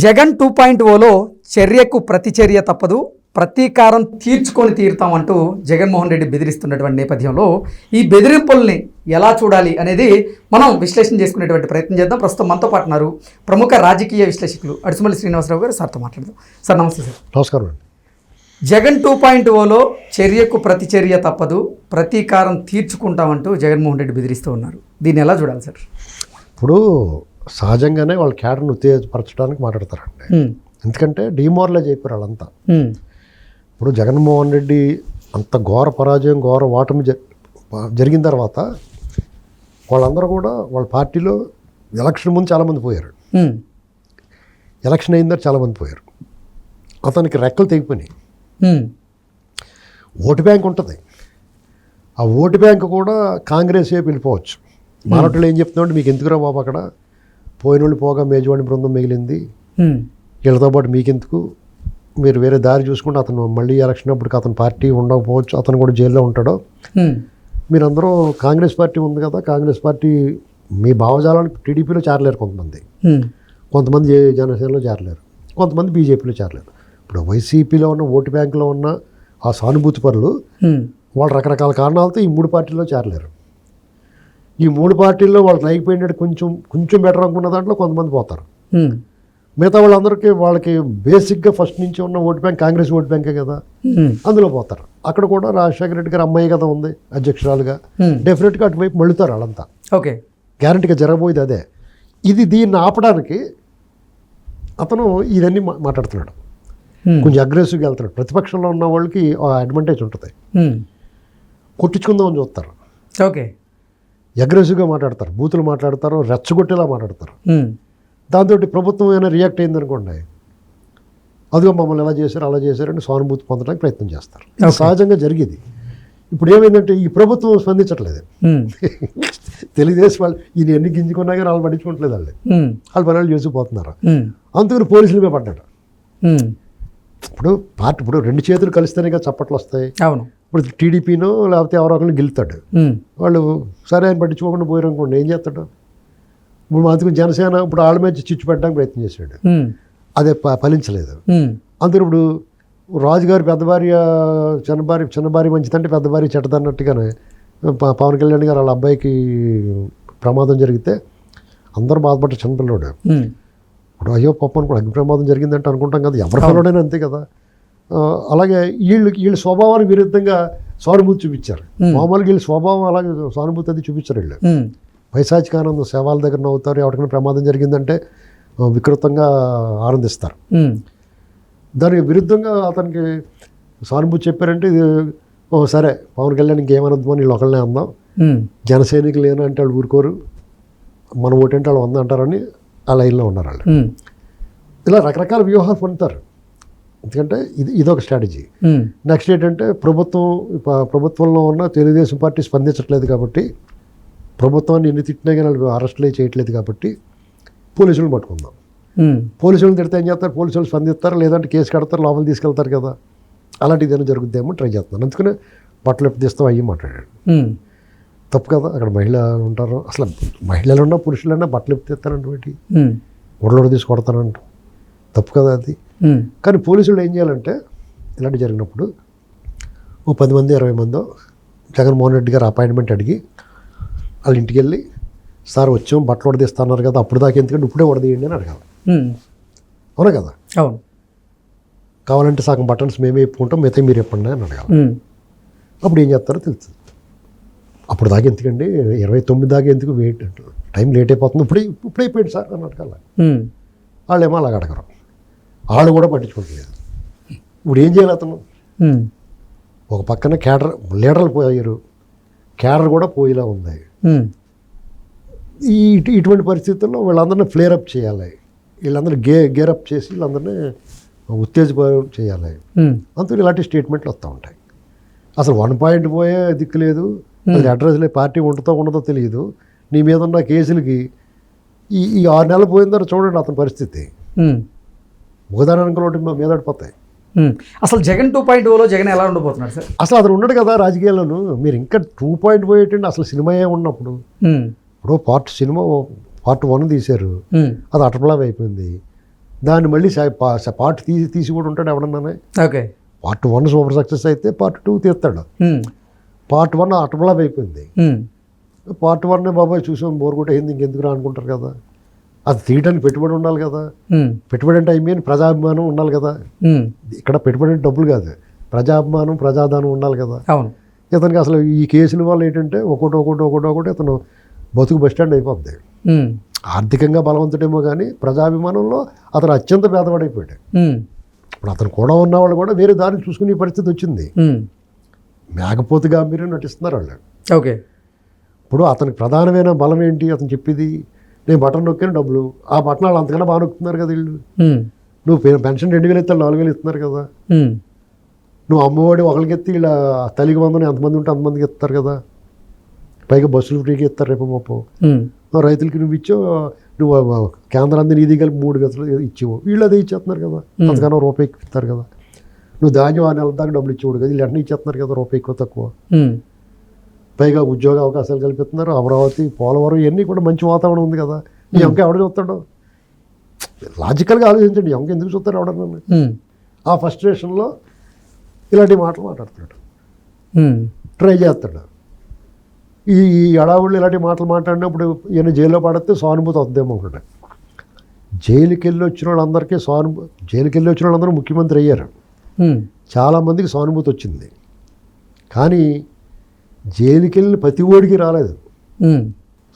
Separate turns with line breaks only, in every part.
Jagan two point Ola చర్యకు ప్రతిచర్య తప్పదు ప్రతీకారం తీర్చుకొని తీరుతామంటూ జగన్మోహన్ రెడ్డి బెదిరిస్తున్నటువంటి నేపథ్యంలో ఈ బెదిరింపుల్ని ఎలా చూడాలి అనేది మనం విశ్లేషణ చేసుకునేటువంటి ప్రయత్నం చేద్దాం. ప్రస్తుతం మనతో పాటు ఉన్నారు ప్రముఖ రాజకీయ విశ్లేషకులు అడుసుమల్లి శ్రీనివాసరావు గారు. సార్తో మాట్లాడదాం. సార్ నమస్తే సార్.
నమస్కారం అండి.
జగన్ టూ పాయింట్ ఓలో చర్యకు ప్రతిచర్య తప్పదు ప్రతీకారం తీర్చుకుంటామంటూ జగన్మోహన్ రెడ్డి బెదిరిస్తూ ఉన్నారు. దీన్ని ఎలా చూడాలి సార్?
ఇప్పుడు సహజంగానే వాళ్ళ క్యాడర్ని ఉత్తేజపరచడానికి మాట్లాడతారండి. ఎందుకంటే డిమోరలైజ్ అయిపోయారు వాళ్ళంతా. ఇప్పుడు జగన్మోహన్ రెడ్డి అంత ఘోర పరాజయం ఘోర ఓటమి జరిగిన తర్వాత వాళ్ళందరూ కూడా వాళ్ళ పార్టీలో ఎలక్షన్ ముందు చాలామంది పోయారు. ఎలక్షన్ అయిన తర్వాత చాలామంది పోయారు. అతనికి రెక్కలు తెగిపోయినాయి. ఓటు బ్యాంక్ ఉంటుంది. ఆ ఓటు బ్యాంక్ కూడా కాంగ్రెస్ వైపు వెళ్ళిపోవచ్చు. మారటోళ్ళు ఏం చెప్తున్నామంటే మీకు ఎందుకురా బాబు అక్కడ? పోయిన వాళ్ళు పోగా మేజవాణి బృందం మిగిలింది. వీళ్ళతో పాటు మీకెందుకు మీరు వేరే దారి చూసుకుంటే అతను మళ్ళీ ఎలక్షన్ అప్పటికి అతని పార్టీ ఉండకపోవచ్చు అతను కూడా జైల్లో ఉంటాడో. మీరందరూ కాంగ్రెస్ పార్టీ ఉంది కదా కాంగ్రెస్ పార్టీ మీ భావజాలానికి టీడీపీలో చేరలేరు కొంతమంది. కొంతమంది జనసేనలో చేరలేరు కొంతమంది బీజేపీలో చేరలేరు ఇప్పుడు వైసీపీలో ఉన్న ఓటు బ్యాంకులో ఉన్న ఆ సానుభూతి
హ్మ్.
వాళ్ళు రకరకాల కారణాలతో ఈ మూడు పార్టీల్లో చేరలేరు ఈ మూడు పార్టీల్లో వాళ్ళకి అయిపోయినట్టు కొంచెం కొంచెం బెటర్ అనుకున్న దాంట్లో కొంతమంది పోతారు. మిగతా వాళ్ళందరికీ వాళ్ళకి బేసిక్గా ఫస్ట్ నుంచి ఉన్న ఓటు బ్యాంక్ కాంగ్రెస్ ఓటు బ్యాంకే కదా. అందులో పోతారు. అక్కడ కూడా రాజశేఖర రెడ్డి గారు అమ్మాయి కదా ఉంది అధ్యక్షురాలుగా. డెఫినెట్గా అటువైపు మళ్ళుతారు వాళ్ళంతా.
ఓకే.
గ్యారంటీగా జరగబోయేది అదే. ఇది దీన్ని ఆపడానికి అతను ఇవన్నీ మా- మాట్లాడుతున్నాడు. కొంచెం అగ్రెసివ్గా వెళ్తున్నాడు. ప్రతిపక్షంలో ఉన్న వాళ్ళకి అడ్వాంటేజ్ ఉంటుంది. కొట్టించుకుందామని చూస్తారు.
ఓకే.
అగ్రెసివ్గా మాట్లాడతారు బూతులు మాట్లాడతారు రెచ్చగొట్టేలా మాట్లాడతారు. దాంతో ప్రభుత్వం ఏమైనా రియాక్ట్ అయిందనుకోండి అదిగో మమ్మల్ని ఎలా చేశారు అలా చేశారని సానుభూతి పొందడానికి ప్రయత్నం చేస్తారు. సహజంగా జరిగేది ఇప్పుడు ఏమైందంటే ఈ ప్రభుత్వం స్పందించట్లేదు. తెలుగుదేశం వాళ్ళు ఈయన ఎన్ని గింజుకున్నా కానీ వాళ్ళు పట్టించుకోవట్లేదు వాళ్ళు. వాళ్ళు పనులు చేసిపోతున్నారు. అందుకని పోలీసుల మీద పడ్డాడు. ఇప్పుడు పార్టీ ఇప్పుడు రెండు చేతులు కలిస్తేనే కదా చప్పట్లు వస్తాయి
అవును
ఇప్పుడు టీడీపీనో లేకపోతే ఎవరో ఒకరిని గెలుతాడు. వాళ్ళు సరే ఆయన పట్టించుకోకుండా పోయారు అనుకోండి ఏం చేస్తాడు ఇప్పుడు అందుకు జనసేన ఇప్పుడు ఆళ్ళ మీద చిచ్చు పెట్టడానికి ప్రయత్నం చేశాడు. అదే ప- ఫలించలేదు. అందులో ఇప్పుడు రాజుగారి పెద్ద భార్య చిన్న భార్య చిన్న భార్య మంచిదంటే పెద్ద భార్య చెడ్డదన్నట్టుగానే పవన్ కళ్యాణ్ గారు వాళ్ళ అబ్బాయికి ప్రమాదం జరిగితే అందరూ బాధపడ్డ చిన్నపిల్లడు. ఇప్పుడు అయ్యో పాప అనుకో అగ్ని ప్రమాదం జరిగిందంటే అనుకుంటాం కదా ఎవరి పిల్లడైనా అంతే కదా అలాగే వీళ్ళు వీళ్ళ స్వభావానికి విరుద్ధంగా సానుభూతి చూపించారు. మామూలుగా వీళ్ళ స్వభావం అలాగే సానుభూతి అది చూపించారు వీళ్ళు
హ్మ్.
పైశాచికానందం శవాల దగ్గర నవ్వుతారు ఎవరికైనా ప్రమాదం జరిగిందంటే వికృతంగా ఆనందిస్తారు. దానికి విరుద్ధంగా అతనికి సానుభూతి చెప్పారంటే ఇది ఓ సరే పవన్ కళ్యాణ్ ఇంకేమనద్దు అని వీళ్ళు ఒకళ్ళనే అందాం. జన సైనికులు ఏనా అంటే వాళ్ళు ఊరుకోరు మన ఓటంటే వాళ్ళు వంద అంటారని ఆ లైన్లో ఉన్నారు వాళ్ళు. ఇలా రకరకాల వ్యూహాలు పొందుతారు ఎందుకంటే ఇది ఇదొక స్ట్రాటజీ. నెక్స్ట్ ఏంటంటే ప్రభుత్వం ప్రభుత్వంలో ఉన్న తెలుగుదేశం పార్టీ స్పందించట్లేదు కాబట్టి ప్రభుత్వాన్ని ఎన్ని తిట్టినా కానీ వాళ్ళు అరెస్టులే చేయట్లేదు కాబట్టి పోలీసులను పట్టుకుందాం.
హ్మ్.
పోలీసులను తిడితే ఏం చేస్తారు? పోలీసులు స్పందిస్తారు? లేదంటే కేసు కడతారు? లోపల తీసుకెళ్తారు కదా. అలాంటి ఏదైనా జరుగుద్దేమో ట్రై చేస్తున్నాను. అందుకనే బట్టలు ఎప్పుడు తీస్తాం అయ్యి మాట్లాడాడు. తప్పు కదా. అక్కడ మహిళ ఉంటారు. అసలు మహిళలు ఉన్నా పురుషులన్నా బట్టలు ఎప్పుడు తీస్తారంటే తీసి కొడతానంట తప్పు కదా అది. కానీ పోలీసులు ఏం చేయాలంటే ఇలాంటి జరిగినప్పుడు ఓ పది మంది ఇరవై మందో జగన్మోహన్ రెడ్డి గారు అపాయింట్మెంట్ అడిగి వాళ్ళ ఇంటికి వెళ్ళి సార్ వచ్చాం బట్టలు ఉడదీస్తున్నారు కదా అప్పుడు దాకా ఎందుకంటే ఇప్పుడే ఉడదీయండి అని అడగాలి. అవునా కదా?
అవును.
కావాలంటే సగం బటన్స్ మేమే ఇప్పుకుంటాం మిగతా మీరు చెప్పండి అని అడగాలి. అప్పుడు ఏం చేస్తారో తెలుస్తుంది. అప్పుడు దాకా ఎందుకండి ఇరవై తొమ్మిది దాకా ఎందుకు వెయిట్ టైం లేట్ అయిపోతుంది ఇప్పుడే ఇప్పుడే అయిపోయింది సార్ అని అడగాలి. వాళ్ళేమో అలాగ అడగరు. వాళ్ళు కూడా పట్టించుకోవట్లేదు ఇప్పుడు ఏం చేయాలి అతను. ఒక పక్కన క్యాడర్ లీడర్లు పోయారు. క్యాడర్ కూడా పోయేలా ఉంది. ఈ ఇటు- ఇటువంటి పరిస్థితుల్లో వీళ్ళందరినీ ఫ్లేర్ అప్ చేయాలి. వీళ్ళందరూ గే గేరప్ చేసి వీళ్ళందరినీ ఉత్తేజపరం చేయాలి. అందుకు ఇలాంటి స్టేట్మెంట్లు వస్తూ ఉంటాయి. అసలు వన్ పాయింట్ పోయే దిక్కు లేదు. అది అడ్రస్ లేదు పార్టీ ఉంటుందో ఉండదో తెలియదు. నీ మీద ఉన్న కేసులకి ఈ ఈ ఆరు నెలలు పోయిన తర్వాత చూడండి అతని పరిస్థితి.
హ్మ్.
ఉదాహరణకు ఒకటి మీద పడిపోతాయి.
అసలు జగన్ టూ పాయింట్ ఓలో జగన్ ఎలా ఉండబోతున్నాడు సార్?
అసలు అతను ఉన్నాడు కదా రాజకీయాల్లోనూ. మీరు ఇంకా టూ పాయింట్ పోయేటండి అసలు సినిమా ఉన్నప్పుడు. ఇప్పుడు పార్ట్ సినిమా పార్ట్ వన్ తీశారు. అది అటర్ఫ్లాప్ అయిపోయింది. దాన్ని మళ్ళీ పార్ట్ తీసి తీసి కూడా ఉంటాడు ఎవడన్నానే?
Okay.
Part one super success అయితే పార్ట్ టూ తీస్తాడు. పార్ట్ వన్ అటమలాప్ అయిపోయింది. పార్ట్ వన్ బాబాయ్ చూసాం బోర్ అయింది ఇంకెందుకు రా అనుకుంటారు కదా. అది తీయడానికి పెట్టుబడి ఉండాలి కదా. పెట్టుబడి అంటే ఐ మీన్ ప్రజాభిమానం ఉండాలి కదా. ఇక్కడ పెట్టుబడి అంటే డబ్బులు కాదు. ప్రజాభిమానం ప్రజాదానం ఉండాలి కదా.
అవును.
ఇతనికి అసలు ఈ కేసుల వల్ల ఏంటంటే ఒకటి ఒకటి ఒకటి ఒకటి ఇతను బతుకు బస్ స్టాండ్ అయిపోద్ది. ఆర్థికంగా బలవంతుడేమో కానీ ప్రజాభిమానంలో అతను అత్యంత పేదవాడైపోయాడు. ఇప్పుడు అతను కూడా ఉన్నవాళ్ళు కూడా వేరే దారిని చూసుకునే పరిస్థితి వచ్చింది. మేకపోతు గాంభీర్యం నటిస్తున్నారు వాళ్ళు.
ఓకే.
ఇప్పుడు అతనికి ప్రధానమైన బలం ఏంటి అతను చెప్పేది? నేను బటన్ నొక్కిన డబ్బులు. ఆ బటన్ వాళ్ళు అంతకన్నా బాగా నొక్కుతున్నారు కదా వీళ్ళు. నువ్వు పెన్షన్ రెండు వేలు ఇస్తారు నాలుగు వేలు ఇస్తున్నారు కదా. నువ్వు అమ్మఒడి ఒకరికి ఎత్తి ఇలా తల్లికి వందన ఎంతమంది ఉంటే అంతమందికి ఇస్తారు కదా. పైగా బస్సులు ఫ్రీగా ఇస్తారు రేపు మాపు. రైతులకి నువ్వు ఇచ్చావు నువ్వు కేంద్రాన్ని నీది కలిపి మూడు గతులు ఇచ్చావు. వీళ్ళు అదే ఇచ్చేస్తున్నారు కదా. అంతకన్నా రూపాయికి ఇస్తారు కదా. నువ్వు ధాన్యం ఆ నెల దాకా డబ్బులు ఇచ్చేవాడు కదా. వీళ్ళు వెంటనే ఇచ్చేస్తున్నారు కదా రూపాయి ఎక్కువ తక్కువ. పైగా ఉద్యోగ అవకాశాలు కల్పిస్తున్నారు. అమరావతి పోలవరం ఇవన్నీ కూడా మంచి వాతావరణం ఉంది కదా. నీ ఎంక ఎవడు చూస్తాడు? లాజికల్గా ఆలోచించండి. ఎంక ఎందుకు చూస్తారు ఎవడన్నా
ఉమ్,
ఆ ఫస్ట్రేషన్లో ఇలాంటి మాటలు మాట్లాడుతున్నాడు.
ఉమ్,
ట్రై చేస్తాడు. ఈ ఈ అడావుళ్ళు ఇలాంటి మాటలు మాట్లాడినప్పుడు ఈయన జైల్లో పడితే సానుభూతి వద్దేమో ఒకటి. జైలుకి వెళ్ళి వచ్చిన వాళ్ళందరికీ సానుభూ జైలుకి వెళ్ళి వచ్చిన వాళ్ళందరూ ముఖ్యమంత్రి అయ్యారు. చాలామందికి సానుభూతి వచ్చింది. కానీ జైలుకి వెళ్ళిన ప్రతి ఓడికి రాలేదు.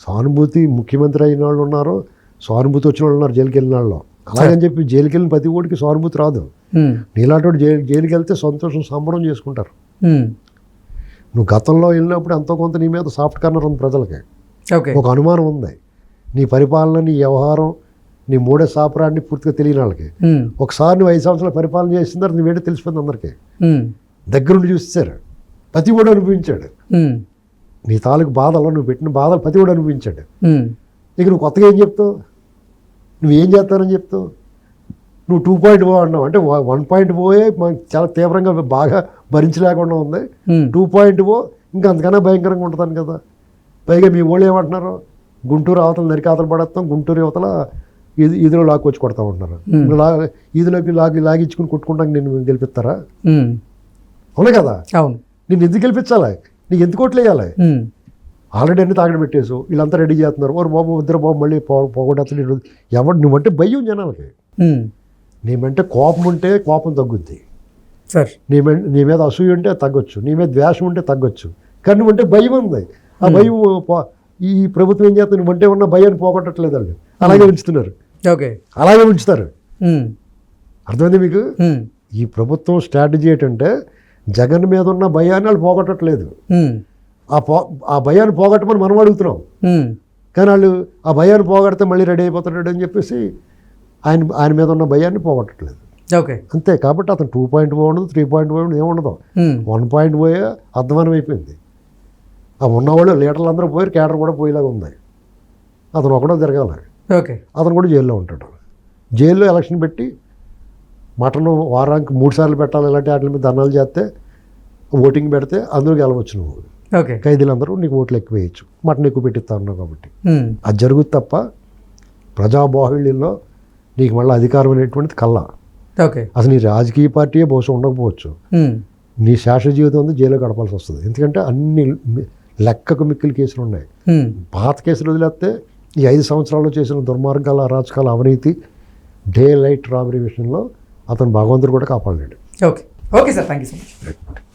సానుభూతి ముఖ్యమంత్రి అయిన వాళ్ళు ఉన్నారు సానుభూతి వచ్చిన వాళ్ళు ఉన్నారు జైలుకి వెళ్ళిన వాళ్ళు అలాగని చెప్పి జైలుకి వెళ్ళిన ప్రతి ఓడికి సానుభూతి రాదు. నీలాంటి జైలు జైలుకి వెళ్తే సంతోషం సంబరం చేసుకుంటారు. నువ్వు గతంలో వెళ్ళినప్పుడు ఎంతో కొంత నీ మీద సాఫ్ట్ కార్నర్ ఉంది ప్రజలకి. ఒక అనుమానం ఉంది. నీ పరిపాలన నీ వ్యవహారం నీ మూడే సాపరాన్ని పూర్తిగా తెలియని వాళ్ళకి. ఒకసారి నువ్వు ఐదు సంవత్సరాలు పరిపాలన చేసిన తర్వాత నువ్వేంటో తెలిసిపోయింది అందరికీ. దగ్గరుండి చూస్తారు ప్రతి కూడా అనుభవించాడు.
ఉమ్,
నీ తాలూకు బాధలు నువ్వు పెట్టిన బాధలు ప్రతి కూడా అనుభవించాడు.
ఉమ్,
ఇక నువ్వు కొత్తగా ఏం చెప్తావు? నువ్వేం చేస్తానని చెప్తావు? నువ్వు టూ పాయింట్ ఓ అన్నావు. అంటే వన్ పాయింట్ ఓయే మనకి చాలా తీవ్రంగా బాగా భరించలేకుండా ఉంది. టూ పాయింట్ ఓ ఇంకా అంతకన్నా భయంకరంగా ఉంటుందని కదా. పైగా మీ వాళ్ళు ఏమంటున్నారు? గుంటూరు అవతల నరికాతలు పడేస్తాం గుంటూరు అవతల ఇది ఇదిలో లాక్కొచ్చి కొడతా ఉంటున్నారు. ఇదిలోకి లాగి లాగించుకుని కొట్టుకుంటాక నేను గెలిపిస్తారా? అవును కదా?
అవును.
నేను ఎందుకు గెలిపించాలి? నీకు ఎందుకు ఓట్లు వేయాలి? ఆల్రెడీ అన్ని తాగడ పెట్టేసు వీళ్ళంతా రెడీ చేస్తున్నారు. ఓరు బాబు ఇద్దరు బాబు మళ్ళీ పోగొట్టేస్తాడు ఎవడు నువ్వంటే భయం జనాలకి.
ఉమ్,
నీ మెంటే కోపం ఉంటే కోపం తగ్గుద్ది.
సార్.
నీ నీ మీద అసూయ ఉంటే తగ్గొచ్చు. నీ మీద ద్వేషం ఉంటే తగ్గొచ్చు. కానీ నువ్వంటే భయం ఉంది. ఆ భయం ఈ ప్రభుత్వం ఏం చేస్తుంది? నువ్వంటే ఉన్న భయాన్ని పోగొట్టట్లేదు వాళ్ళు. అలాగే ఉంచుతున్నారు.
ఓకే.
అలాగే ఉంచుతారు. అర్థమైంది మీకు? ఈ ప్రభుత్వం స్ట్రాటజీ ఏంటంటే జగన్ మీద ఉన్న భయాన్ని వాళ్ళు పోగొట్టట్లేదు ఆ పో ఆ భయాన్ని పోగొట్టమని మనం అడుగుతున్నాం. కానీ వాళ్ళు ఆ భయాన్ని పోగొడితే మళ్ళీ రెడీ అయిపోతాడు అని చెప్పేసి ఆయన ఆయన మీద ఉన్న భయాన్ని పోగొట్టట్లేదు.
ఓకే.
అంతే కాబట్టి అతను టూ పాయింట్ ఓ ఉండదు త్రీ పాయింట్ ఓ ఉండదు ఏముండదు. వన్ పాయింట్ పోయే అధ్వానం అయిపోయింది. ఆ ఉన్నవాళ్ళు లీటర్లు అందరూ పోయారు కేటర్ కూడా పోయేలాగా ఉంది. అతను ఒకడో తిరగాలి.
ఓకే.
అతను కూడా జైల్లో ఉంటాడు. జైల్లో ఎలక్షన్ పెట్టి మటన్ వారానికి మూడు సార్లు పెట్టాలి ఇలాంటి వాటి మీద ధర్నాలు చేస్తే ఓటింగ్ పెడితే అందులో గెలవచ్చు నువ్వు.
ఓకే.
ఖైదీలందరూ నీకు ఓట్లు ఎక్కువ వేయచ్చు. మటన్ ఎక్కువ పెట్టిస్తా ఉన్నావు కాబట్టి. అది జరుగుతుంది తప్ప ప్రజాబాహుళ్యంలో నీకు మళ్ళీ అధికారం అనేటువంటిది కల్లా.
ఓకే.
అసలు నీ రాజకీయ పార్టీయే బహుశా ఉండకపోవచ్చు. నీ శాశ్వత జీవితం అంతా జైల్లో గడపాల్సి వస్తుంది. ఎందుకంటే అన్ని లెక్కకు మిక్కిలి కేసులు ఉన్నాయి. పాత కేసులు వదిలేస్తే ఈ ఐదు సంవత్సరాల్లో చేసిన దుర్మార్గాల అరాచకాల అవినీతి డే లైట్ రాబరీ విషయంలో అతను భగవంతుడు కూడా కాపాడలేడు.
Okay. Okay sir. Thank you so much.